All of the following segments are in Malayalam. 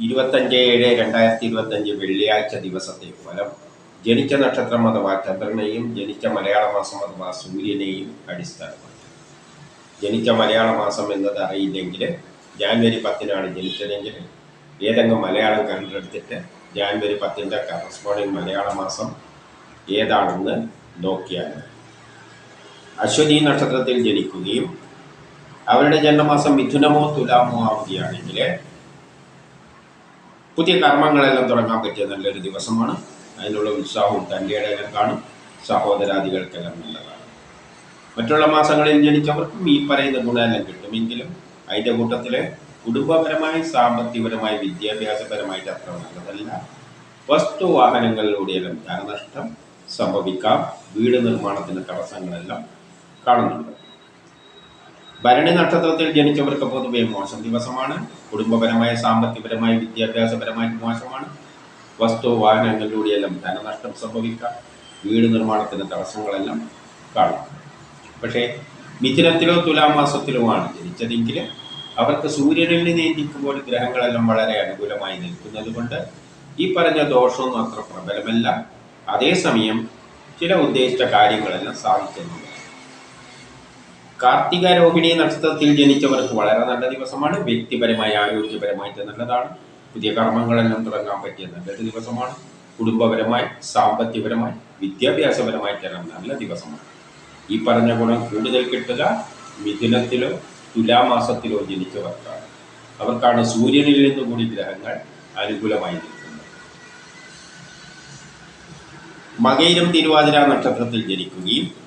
ഇരുപത്തഞ്ച് ഏഴ് രണ്ടായിരത്തി ഇരുപത്തഞ്ച് വെള്ളിയാഴ്ച ദിവസത്തെ ഫലം. ജനിച്ച നക്ഷത്രം അഥവാ ചന്ദ്രനെയും ജനിച്ച മലയാള മാസം അഥവാ സൂര്യനെയും അടിസ്ഥാനമാക്കി. ജനിച്ച മലയാള മാസം എന്നത് അറിയില്ലെങ്കിൽ ജാനുവരി പത്തിനാണ് ജനിച്ചതെങ്കിൽ ഏതെങ്കിലും മലയാളം കണ്ടെടുത്തിട്ട് ജാനുവരി പത്തിന്റെ കറസ്പോണ്ടിങ് മലയാള മാസം ഏതാണെന്ന് നോക്കിയാൽ അശ്വതി നക്ഷത്രത്തിൽ ജനിക്കുകയും അവരുടെ ജന്മമാസം മിഥുനമോ തുലാമോ ആവുകയാണെങ്കിൽ പുതിയ കർമ്മങ്ങളെല്ലാം തുടങ്ങാൻ പറ്റിയ നല്ലൊരു ദിവസമാണ്. അതിനുള്ള ഉത്സാഹവും തന്റെ കാണും. സഹോദരാദികൾക്കെല്ലാം നല്ലതാണ്. മറ്റുള്ള മാസങ്ങളിൽ ജനിച്ചവർക്കും ഈ പറയുന്ന ഗുണമെല്ലാം കിട്ടുമെങ്കിലും അതിന്റെ കൂട്ടത്തിലെ കുടുംബപരമായി സാമ്പത്തികപരമായി വിദ്യാഭ്യാസപരമായിട്ട് അത്ര നല്ലതല്ല. വസ്തു വാഹനങ്ങളിലൂടെയെല്ലാം ധനനഷ്ടം സംഭവിക്കാം. വീട് നിർമ്മാണത്തിന് തടസ്സങ്ങളെല്ലാം കാണുന്നുണ്ട്. ഭരണി നക്ഷത്രത്തിൽ ജനിച്ചവർക്ക് പൊതുവെ മോശം ദിവസമാണ്. കുടുംബപരമായ സാമ്പത്തികപരമായ വിദ്യാഭ്യാസപരമായി മോശമാണ്. വസ്തു വാഹനങ്ങളിലൂടെയെല്ലാം ധനനഷ്ടം സംഭവിക്കാം. വീട് നിർമ്മാണത്തിന് തടസ്സങ്ങളെല്ലാം കാണാം. പക്ഷേ മിഥുനത്തിലോ തുലാമാസത്തിലുമാണ് ജനിച്ചതെങ്കിൽ അവർക്ക് സൂര്യനിൽ നീന്തിക്കുമ്പോൾ ഗ്രഹങ്ങളെല്ലാം വളരെ അനുകൂലമായി നിൽക്കുന്നത് കൊണ്ട് ഈ പറഞ്ഞ ദോഷമൊന്നും അത്ര പ്രബലമല്ല. അതേസമയം ചില ഉദ്ദേശിച്ച കാര്യങ്ങളെല്ലാം സാധിക്കുന്നുണ്ട് കാർത്തിക രോഹിണി നക്ഷത്രത്തിൽ ജനിച്ചവർക്ക് വളരെ നല്ല ദിവസമാണ്. വ്യക്തിപരമായി ആരോഗ്യപരമായിട്ട് നല്ലതാണ്. പുതിയ കർമ്മങ്ങളെല്ലാം തുടങ്ങാൻ പറ്റിയ നല്ലൊരു ദിവസമാണ്. കുടുംബപരമായി സാമ്പത്തികപരമായി വിദ്യാഭ്യാസപരമായിട്ടെല്ലാം നല്ല ദിവസമാണ്. ഈ പറഞ്ഞ ഗുണം കൂടുതൽ കിട്ടുക മിഥുനത്തിലോ തുലാമാസത്തിലോ ജനിച്ചവർക്കാണ്. അവർക്കാണ് സൂര്യനിൽ നിന്ന് കൂടി ഗ്രഹങ്ങൾ അനുകൂലമായി നിൽക്കുന്നത്. മകയിലും തിരുവാതിര നക്ഷത്രത്തിൽ ജനിക്കുകയും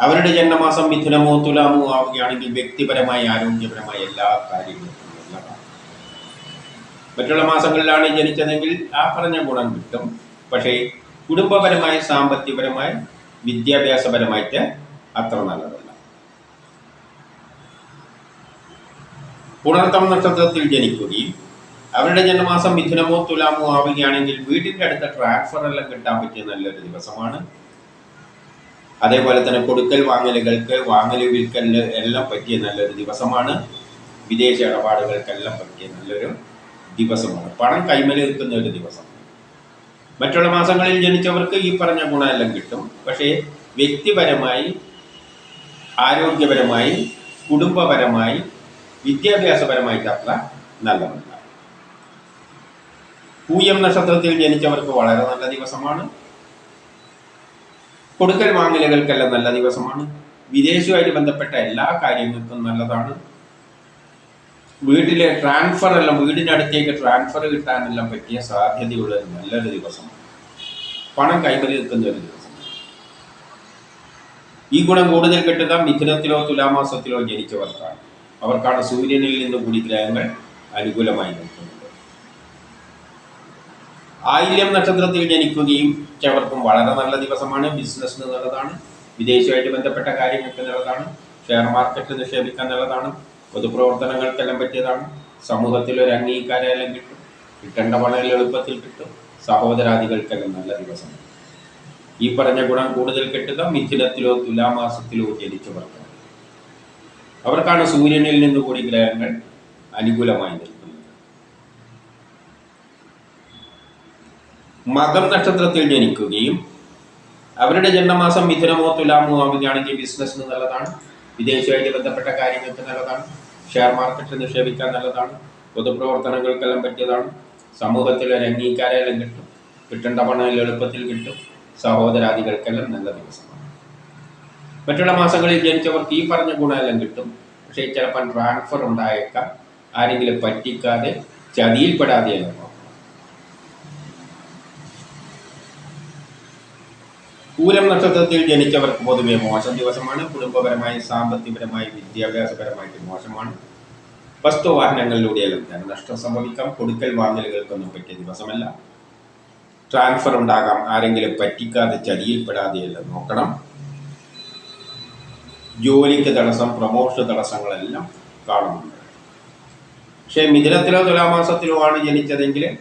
അവരുടെ ജന്മമാസം മിഥുനമോ തുലാമോ ആവുകയാണെങ്കിൽ വ്യക്തിപരമായി ആരോഗ്യപരമായി എല്ലാ കാര്യങ്ങളും മറ്റുള്ള മാസങ്ങളിലാണ് ജനിച്ചതെങ്കിൽ ആ പറഞ്ഞ ഗുണം കിട്ടും. പക്ഷേ കുടുംബപരമായി സാമ്പത്തികപരമായി വിദ്യാഭ്യാസപരമായിട്ട് അത്ര നല്ലതല്ല. പുണർത്തം നക്ഷത്രത്തിൽ ജനിക്കുകയും അവരുടെ ജന്മമാസം മിഥുനമോ തുലാമോ ആവുകയാണെങ്കിൽ വീടിന്റെ അടുത്ത ട്രാൻസ്ഫർ എല്ലാം കിട്ടാൻ പറ്റിയ നല്ലൊരു ദിവസമാണ്. അതേപോലെ തന്നെ കൊടുക്കൽ വാങ്ങലുകൾക്ക് വാങ്ങൽ വിൽക്കലിന് എല്ലാം പറ്റിയ നല്ലൊരു ദിവസമാണ്. വിദേശ ഇടപാടുകൾക്കെല്ലാം പറ്റിയ നല്ലൊരു ദിവസമാണ്. പണം കൈമൽ നിൽക്കുന്ന ഒരു ദിവസം. മറ്റുള്ള മാസങ്ങളിൽ ജനിച്ചവർക്ക് ഈ പറഞ്ഞ ഗുണമെല്ലാം കിട്ടും. പക്ഷേ വ്യക്തിപരമായി ആരോഗ്യപരമായി കുടുംബപരമായി വിദ്യാഭ്യാസപരമായിട്ടത്ര നല്ലതല്ല. പൂയം നക്ഷത്രത്തിൽ ജനിച്ചവർക്ക് വളരെ നല്ല ദിവസമാണ്. കൊടുക്കൽ വാങ്ങലുകൾക്കെല്ലാം നല്ല ദിവസമാണ്. വിദേശവുമായിട്ട് ബന്ധപ്പെട്ട എല്ലാ കാര്യങ്ങൾക്കും നല്ലതാണ്. വീട്ടിലെ ട്രാൻസ്ഫർ എല്ലാം വീടിനടുത്തേക്ക് ട്രാൻസ്ഫർ കിട്ടാനെല്ലാം പറ്റിയ സാധ്യതയുള്ള നല്ലൊരു ദിവസമാണ്. പണം കൈമറി നിൽക്കുന്ന ഒരു ദിവസം ഈ ഗുണം കൂടുതൽ കിട്ടുക മിഥുനത്തിലോ തുലാമാസത്തിലോ ജനിച്ചവർക്കാണ്. അവർക്കാണ് സൂര്യനിൽ നിന്ന് കൂടി ഗ്രഹങ്ങൾ അനുകൂലമായി നിൽക്കുന്നത്. ആയില്യം നക്ഷത്രത്തിൽ ജനിക്കുകയും ചവർക്കും വളരെ നല്ല ദിവസമാണ് ബിസിനസ്സിന് നല്ലതാണ് വിദേശമായിട്ട് ബന്ധപ്പെട്ട കാര്യങ്ങൾക്ക് നല്ലതാണ് ഷെയർ മാർക്കറ്റ് നിക്ഷേപിക്കാൻ നല്ലതാണ് പൊതുപ്രവർത്തനങ്ങൾക്കെല്ലാം പറ്റിയതാണ് സമൂഹത്തിൽ ഒരു അംഗീകാരമെല്ലാം കിട്ടും കിട്ടേണ്ട വളരെ എളുപ്പത്തിൽ കിട്ടും സഹോദരാദികൾക്കെല്ലാം നല്ല ദിവസമാണ്. ഈ പറഞ്ഞ ഗുണം കൂടുതൽ കിട്ടുക മിഥുനത്തിലോ തുലാമാസത്തിലോ ജനിച്ചവർക്കാണ്. അവർക്കാണ് സൂര്യനിൽ നിന്ന് കൂടി ഗ്രഹങ്ങൾ അനുകൂലമായി നിൽക്കുന്നത് മകം നക്ഷത്രത്തിൽ ജനിക്കുകയും അവരുടെ ജന്മമാസം മിഥുനമോ തുലാമോ ആവുകയാണെങ്കിൽ ബിസിനസ്സിന് നല്ലതാണ്. വിദേശമായിട്ട് ബന്ധപ്പെട്ട കാര്യങ്ങൾക്ക് നല്ലതാണ്. ഷെയർ മാർക്കറ്റിൽ നിക്ഷേപിക്കാൻ നല്ലതാണ്. പൊതുപ്രവർത്തനങ്ങൾക്കെല്ലാം പറ്റിയതാണ്. സമൂഹത്തിൽ ഒരു അംഗീകാരമെല്ലാം കിട്ടും. കിട്ടേണ്ട പണം എളുപ്പത്തിൽ കിട്ടും. സഹോദരാദികൾക്കെല്ലാം നല്ല ദിവസമാണ്. മറ്റുള്ള മാസങ്ങളിൽ ജനിച്ചവർക്ക് ഈ പറഞ്ഞ ഗുണമെല്ലാം കിട്ടും. പക്ഷേ ചിലപ്പോൾ ട്രാൻസ്ഫർ ഉണ്ടായേക്കാം. ആരെങ്കിലും പറ്റിക്കാതെ ചതിയിൽപ്പെടാതെയെല്ലാം നോക്കണം പൂരം നക്ഷത്രത്തിൽ ജനിച്ചവർക്ക് പൊതുവെ മോശം ദിവസമാണ്. കുടുംബപരമായി സാമ്പത്തികപരമായി വിദ്യാഭ്യാസപരമായിട്ട് മോശമാണ്. വസ്തുവാഹനങ്ങളിലൂടെയെല്ലാം ധനനഷ്ടം സംഭവിക്കാം. കൊടുക്കൽ വാങ്ങലുകൾക്കൊന്നും പറ്റിയ ദിവസമല്ല. ട്രാൻസ്ഫർ ഉണ്ടാകാം. ആരെങ്കിലും പറ്റിക്കാതെ ചതിയിൽപ്പെടാതെയെല്ലാം നോക്കണം. ജോലിക്ക് തടസ്സം പ്രമോഷൻ തടസ്സങ്ങളെല്ലാം കാണുന്നുണ്ട്. പക്ഷേ മിഥുനത്തിലോ തുലാമാസത്തിലോ ആണ് ജനിച്ചതെങ്കിൽ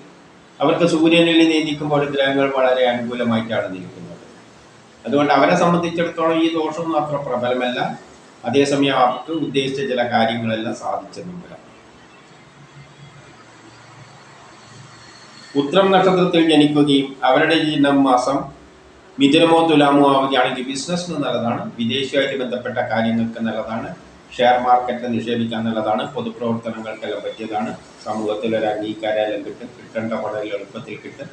അവർക്ക് സൂര്യനിൽ നീന്തിക്കുമ്പോൾ ഗ്രഹങ്ങൾ വളരെ അനുകൂലമായിട്ടാണ് നിൽക്കുന്നത്. അതുകൊണ്ട് അവരെ സംബന്ധിച്ചിടത്തോളം ഈ ദോഷമൊന്നും അത്ര പ്രബലമല്ല. അതേസമയം അവർക്ക് ഉദ്ദേശിച്ച ചില കാര്യങ്ങളെല്ലാം സാധിച്ചെന്നും വരാം ഉത്രം നക്ഷത്രത്തിൽ ജനിക്കുകയും അവരുടെ ജന്മ മാസം മിഥുനമോ തുലാമോ ആവുകയാണെങ്കിൽ ബിസിനസ്സിന് നല്ലതാണ് വിദേശമായിട്ട് ബന്ധപ്പെട്ട കാര്യങ്ങൾക്ക് നല്ലതാണ് ഷെയർ മാർക്കറ്റിൽ നിക്ഷേപിക്കാൻ നല്ലതാണ് പൊതുപ്രവർത്തനങ്ങൾക്കെല്ലാം പറ്റിയതാണ്. സമൂഹത്തിൽ ഒരു അംഗീകാരമെല്ലാം കിട്ടും കിട്ടേണ്ട പണം എളുപ്പത്തിൽ കിട്ടും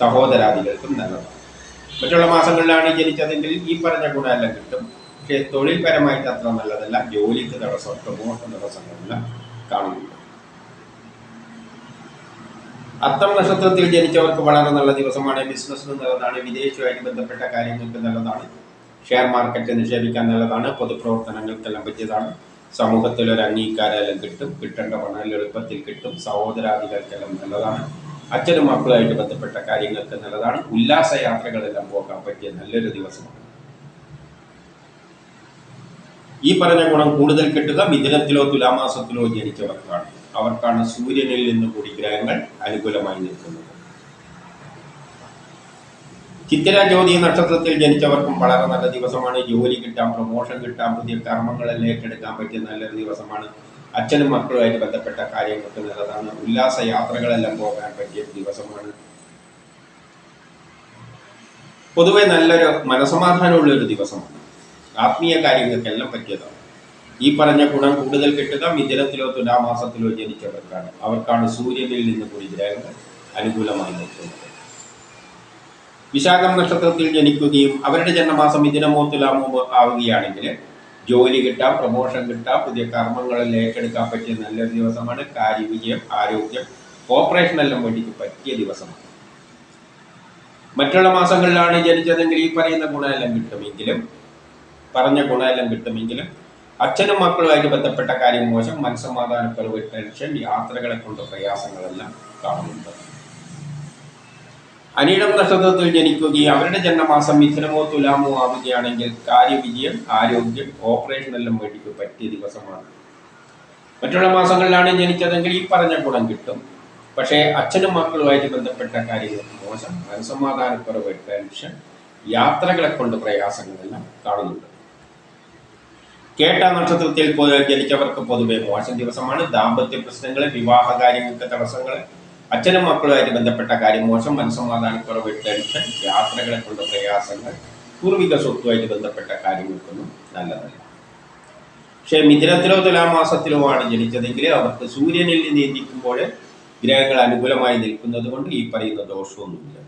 സഹോദരാദികൾക്കും നല്ലതാണ്. മറ്റുള്ള മാസങ്ങളിലാണ് ജനിച്ചതെങ്കിൽ ഈ പറഞ്ഞ ഗുണമെല്ലാം കിട്ടും. പക്ഷേ തൊഴിൽപരമായിട്ട് അത്ര നല്ലതല്ല. ജോലിക്ക് തടസ്സം പ്രമോഷൻ തടസ്സങ്ങളെല്ലാം കാണുന്നുണ്ട് അത്തം നക്ഷത്രത്തിൽ ജനിച്ചവർക്ക് വളരെ നല്ല ദിവസമാണ്. ബിസിനസ്സിന് നല്ലതാണ്. വിദേശമായിട്ട് ബന്ധപ്പെട്ട കാര്യങ്ങൾക്ക് നല്ലതാണ്. ഷെയർ മാർക്കറ്റ് നിക്ഷേപിക്കാൻ നല്ലതാണ്. പൊതുപ്രവർത്തനങ്ങൾക്കെല്ലാം പറ്റിയതാണ്. സമൂഹത്തിൽ ഒരു അംഗീകാരമെല്ലാം കിട്ടും. കിട്ടേണ്ട പണം എളുപ്പത്തിൽ കിട്ടും. സഹോദരാദികൾക്കെല്ലാം നല്ലതാണ്. അച്ഛനും മക്കളുമായിട്ട് ബന്ധപ്പെട്ട കാര്യങ്ങൾക്ക് നല്ലതാണ്. ഉല്ലാസ യാത്രകളെല്ലാം പോകാൻ പറ്റിയ നല്ലൊരു ദിവസമാണ്. ഈ പറഞ്ഞ ഗുണം കൂടുതൽ കിട്ടുക. മിഥുനത്തിലോ തുലാമാസത്തിലോ ജനിച്ചവർക്കാണ്. അവർക്കാണ് സൂര്യനിൽ നിന്ന് കൂടി ഗ്രഹങ്ങൾ അനുകൂലമായി നിൽക്കുന്നത്. ചിത്തിര ജ്യോതി നക്ഷത്രത്തിൽ ജനിച്ചവർക്കും വളരെ നല്ല ദിവസമാണ്. ജോലി കിട്ടാം പ്രൊമോഷൻ കിട്ടാം പുതിയ കർമ്മങ്ങളെല്ലാം ഏറ്റെടുക്കാൻ പറ്റിയ നല്ലൊരു ദിവസമാണ്. അച്ഛനും മക്കളുമായിട്ട് ബന്ധപ്പെട്ട കാര്യങ്ങൾക്ക് നല്ലതാണ്. ഉല്ലാസ യാത്രകളെല്ലാം പോകാൻ പറ്റിയ ദിവസമാണ്. പൊതുവെ നല്ലൊരു മനസമാധാനമുള്ള ഒരു ദിവസമാണ്. ആത്മീയ കാര്യങ്ങൾക്കെല്ലാം പറ്റിയതാണ്. ഈ പറഞ്ഞ ഗുണം കൂടുതൽ കിട്ടുക മിഥുനത്തിലോ തുലാമാസത്തിലോ ജനിച്ചവർക്കാണ്. അവർക്കാണ് സൂര്യനിൽ നിന്ന് കൂടി ഗ്രഹങ്ങൾ അനുകൂലമായി നിൽക്കുന്നത്. വിശാഖം നക്ഷത്രത്തിൽ ജനിക്കുകയും അവരുടെ ജന്മമാസം മിഥുനമോ തുലാമോ ആവുകയാണെങ്കിൽ ജോലി കിട്ടാം പ്രൊമോഷൻ കിട്ടാം പുതിയ കർമ്മങ്ങളിൽ ഏറ്റെടുക്കാൻ പറ്റിയ നല്ലൊരു ദിവസമാണ് കാര്യവിജയം ആരോഗ്യം ഓപ്പറേഷൻ എല്ലാം വേണ്ടിക്ക് പറ്റിയ ദിവസമാണ്. മറ്റുള്ള മാസങ്ങളിലാണ് ജനിച്ചതെങ്കിൽ ഈ പറയുന്ന ഗുണമെല്ലാം കിട്ടുമെങ്കിലും പറഞ്ഞ ഗുണമെല്ലാം കിട്ടുമെങ്കിലും അച്ഛനും മക്കളുമായിട്ട് ബന്ധപ്പെട്ട കാര്യം മോശം മനസ്സമാധാനക്കുറവ് ടെൻഷൻ യാത്രകളെ കൊണ്ട് പ്രയാസങ്ങളെല്ലാം കാണുന്നുണ്ട്. അനീടം നക്ഷത്രത്തിൽ ജനിക്കുകയും അവരുടെ ജന്മമാസം മിഥുനമോ തുലാമോ ആവുകയാണെങ്കിൽ കാര്യവിജയം ആരോഗ്യം ഓപ്പറേഷൻ എല്ലാം വേണ്ടിക്ക് പറ്റിയ ദിവസമാണ്. മറ്റുള്ള മാസങ്ങളിലാണ് ജനിച്ചതെങ്കിൽ ഈ പറഞ്ഞ ഗുണം കിട്ടും. പക്ഷേ അച്ഛനും മക്കളുമായിട്ട് ബന്ധപ്പെട്ട കാര്യങ്ങൾ മോശം മനസമാധാനക്കുറവ് ടെൻഷൻ യാത്രകളെ കൊണ്ട് പ്രയാസങ്ങളെല്ലാം കാണുന്നുണ്ട്. കേട്ട നക്ഷത്രത്തിൽ ജനിച്ചവർക്ക് പൊതുവെ മോശം ദിവസമാണ്. ദാമ്പത്യ പ്രശ്നങ്ങൾ വിവാഹ കാര്യങ്ങൾക്ക് തടസ്സങ്ങൾ അച്ഛനും മക്കളുമായിട്ട് ബന്ധപ്പെട്ട കാര്യം മോശം മനസ്സമാധാനക്കുറവ് ടെൻഷൻ യാത്രകളെ കൊണ്ട് പ്രയാസങ്ങൾ പൂർവിക സ്വത്തുമായിട്ട് ബന്ധപ്പെട്ട കാര്യങ്ങൾക്കൊന്നും നല്ലതല്ല. പക്ഷേ മിഥുനത്തിലോ തുലാമാസത്തിലോ ആണ് ജനിച്ചതെങ്കിൽ അവർക്ക് സൂര്യനിൽ നിയന്ത്രിക്കുമ്പോൾ ഗ്രഹങ്ങൾ അനുകൂലമായി നിൽക്കുന്നത് കൊണ്ട് ഈ പറയുന്ന ദോഷമൊന്നുമില്ല.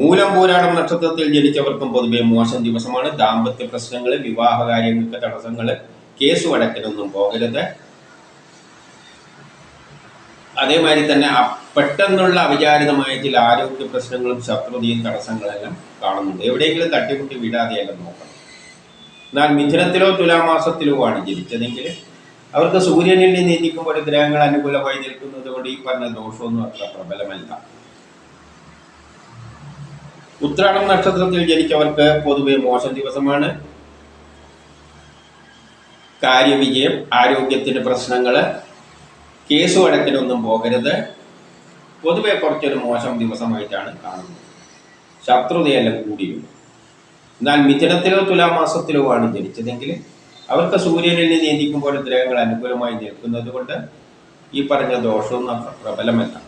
മൂലം പൂരാടം നക്ഷത്രത്തിൽ ജനിച്ചവർക്കും പൊതുവെ മോശം ദിവസമാണ്. ദാമ്പത്യ പ്രശ്നങ്ങൾ വിവാഹ കാര്യങ്ങൾക്ക് തടസ്സങ്ങൾ കേസ് വഴക്കിനൊന്നും പോകരുത്. അതേമാതിരി തന്നെ പെട്ടെന്നുള്ള അവിചാരിതമായ ചില ആരോഗ്യ പ്രശ്നങ്ങളും ശത്രുതയും തടസ്സങ്ങളെല്ലാം കാണുന്നുണ്ട്. എവിടെയെങ്കിലും തട്ടിമുട്ടി വിടാതെയെല്ലാം നോക്കണം. എന്നാൽ മിഥുനത്തിലോ തുലാമാസത്തിലോ ആണ് ജനിച്ചതെങ്കിൽ അവർക്ക് സൂര്യനിൽ നിന്ന് നീന്തിക്കുമ്പോൾ ഗ്രഹങ്ങൾ അനുകൂലമായി നിൽക്കുന്നത് കൊണ്ട് ഈ പറഞ്ഞ ദോഷമൊന്നും അത്ര പ്രബലമല്ല. ഉത്രാടം നക്ഷത്രത്തിൽ ജനിച്ചവർക്ക് പൊതുവെ മോശം ദിവസമാണ്. കാര്യവിജയം ആരോഗ്യത്തിന് പ്രശ്നങ്ങൾ കേസ് വഴക്കിനൊന്നും പോകരുത്. പൊതുവെ കുറച്ചൊരു മോശം ദിവസമായിട്ടാണ് കാണുന്നത്. ശത്രുതയെല്ലാം കൂടി വരും എന്നാൽ മിഥുനത്തിലോ തുലാമാസത്തിലോ ആണ് ജനിച്ചതെങ്കിൽ അവർക്ക് സൂര്യനിൽ നീന്തിക്കുമ്പോൾ ഗ്രഹങ്ങൾ അനുകൂലമായി നിൽക്കുന്നത് കൊണ്ട് ഈ പറഞ്ഞ ദോഷവും പ്രബലമല്ല.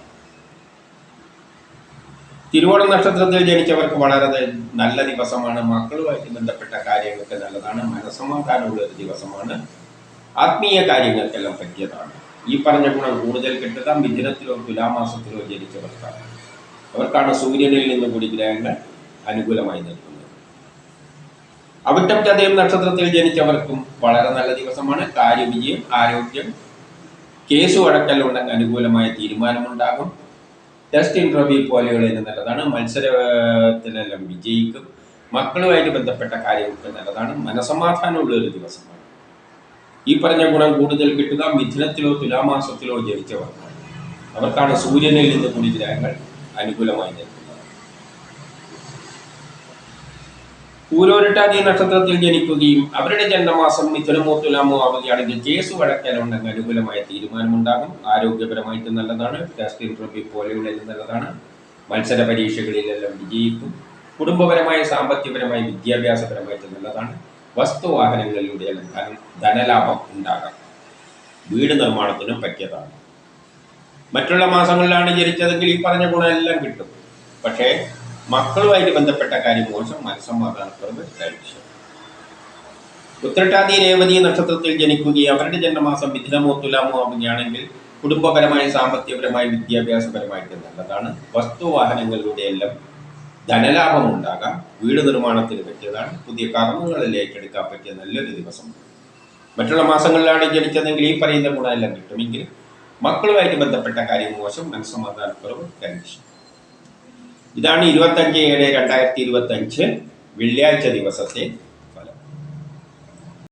തിരുവോണ നക്ഷത്രത്തിൽ ജനിച്ചവർക്ക് വളരെ നല്ല ദിവസമാണ്. മക്കളുമായിട്ട് ബന്ധപ്പെട്ട കാര്യങ്ങൾക്ക് നല്ലതാണ്. മനസ്സമാധാനമുള്ള ഒരു ദിവസമാണ്. ആത്മീയ കാര്യങ്ങൾക്കെല്ലാം പറ്റിയതാണ്. ഈ പറഞ്ഞ ഗുണം കൂടുതൽ കിട്ടുക മിഥുനത്തിലോ തുലാമാസത്തിലോ ജനിച്ചവർക്കാണ്. അവർക്കാണ് സൂര്യനിൽ നിന്ന് കൂടി ഗ്രഹങ്ങൾ അനുകൂലമായി നിൽക്കുന്നത്. അവിട്ടം നക്ഷത്രത്തിൽ ജനിച്ചവർക്കും വളരെ നല്ല ദിവസമാണ്. കാര്യവിജയം ആരോഗ്യം കേസ് വഴക്കലുണ്ടെങ്കിൽ അനുകൂലമായ തീരുമാനമുണ്ടാകും. ടെസ്റ്റ് ഇന്റർവ്യൂ പോലെയുള്ളതിന് നല്ലതാണ്. മത്സരത്തിലെല്ലാം വിജയിക്കും. മക്കളുമായിട്ട് ബന്ധപ്പെട്ട കാര്യങ്ങൾക്ക് നല്ലതാണ്. മനസമാധാനമുള്ള ഒരു ദിവസമാണ്. ഈ പറഞ്ഞ ഗുണം കൂടുതൽ കിട്ടുക മിഥുനത്തിലോ തുലാമാസത്തിലോ ജനിച്ചവർക്കാണ് അവർക്കാണ് സൂര്യനിൽ നിന്ന് കൂടി അനുകൂലമായി നിൽക്കുന്നത്. പൂരോരിട്ടാതി നക്ഷത്രത്തിൽ ജനിക്കുകയും അവരുടെ ജന്മമാസം മിഥുനമോ തുലാമോ ആവുകയാണെങ്കിൽ കേസ് വഴക്കാലുണ്ടെങ്കിൽ അനുകൂലമായ തീരുമാനമുണ്ടാകും. ആരോഗ്യപരമായിട്ട് നല്ലതാണ്. ടെസ്റ്റ് പോലെയുള്ളതിൽ നല്ലതാണ്. മത്സര പരീക്ഷകളിലെല്ലാം വിജയിക്കും. കുടുംബപരമായ സാമ്പത്തികപരമായ വിദ്യാഭ്യാസപരമായിട്ട് നല്ലതാണ്. വസ്തുവാഹനങ്ങളിലൂടെയെല്ലാം ധന ധനലാഭം ഉണ്ടാകാം. വീട് നിർമ്മാണത്തിനും പറ്റിയതാണ്. മറ്റുള്ള മാസങ്ങളിലാണ് ജനിച്ചതെങ്കിൽ ഈ പറഞ്ഞ ഗുണമെല്ലാം കിട്ടും. പക്ഷേ മക്കളുമായിട്ട് ബന്ധപ്പെട്ട കാര്യം മോശം മനസ്സമാധാനക്കുറവ് ലക്ഷ്യം ഉത്രട്ടാതി രേവതി നക്ഷത്രത്തിൽ ജനിക്കുകയും അവരുടെ ജന്മമാസം മിഥുനമോ തുലാമോ ആവുകയാണെങ്കിൽ കുടുംബപരമായി സാമ്പത്തികപരമായി വിദ്യാഭ്യാസപരമായിട്ട് നല്ലതാണ്. വസ്തുവാഹനങ്ങളിലൂടെ എല്ലാം ധനലാഭം ഉണ്ടാകാം വീട് നിർമ്മാണത്തിന് പറ്റിയതാണ്. പുതിയ കർമ്മങ്ങളിലേക്ക് എടുക്കാൻ പറ്റിയ നല്ലൊരു ദിവസം. മറ്റുള്ള മാസങ്ങളിലാണ് ജനിച്ചതെങ്കിൽ ഈ പറയുന്ന ഗുണമെല്ലാം കിട്ടുമെങ്കിൽ മക്കളുമായിട്ട് ബന്ധപ്പെട്ട കാര്യം മോശം മനസ്സമാധാനക്കുറവ് ടെൻഷൻ. ഇതാണ് ഇരുപത്തഞ്ച് ഏഴ് രണ്ടായിരത്തി ഇരുപത്തഞ്ച് വെള്ളിയാഴ്ച ദിവസത്തെ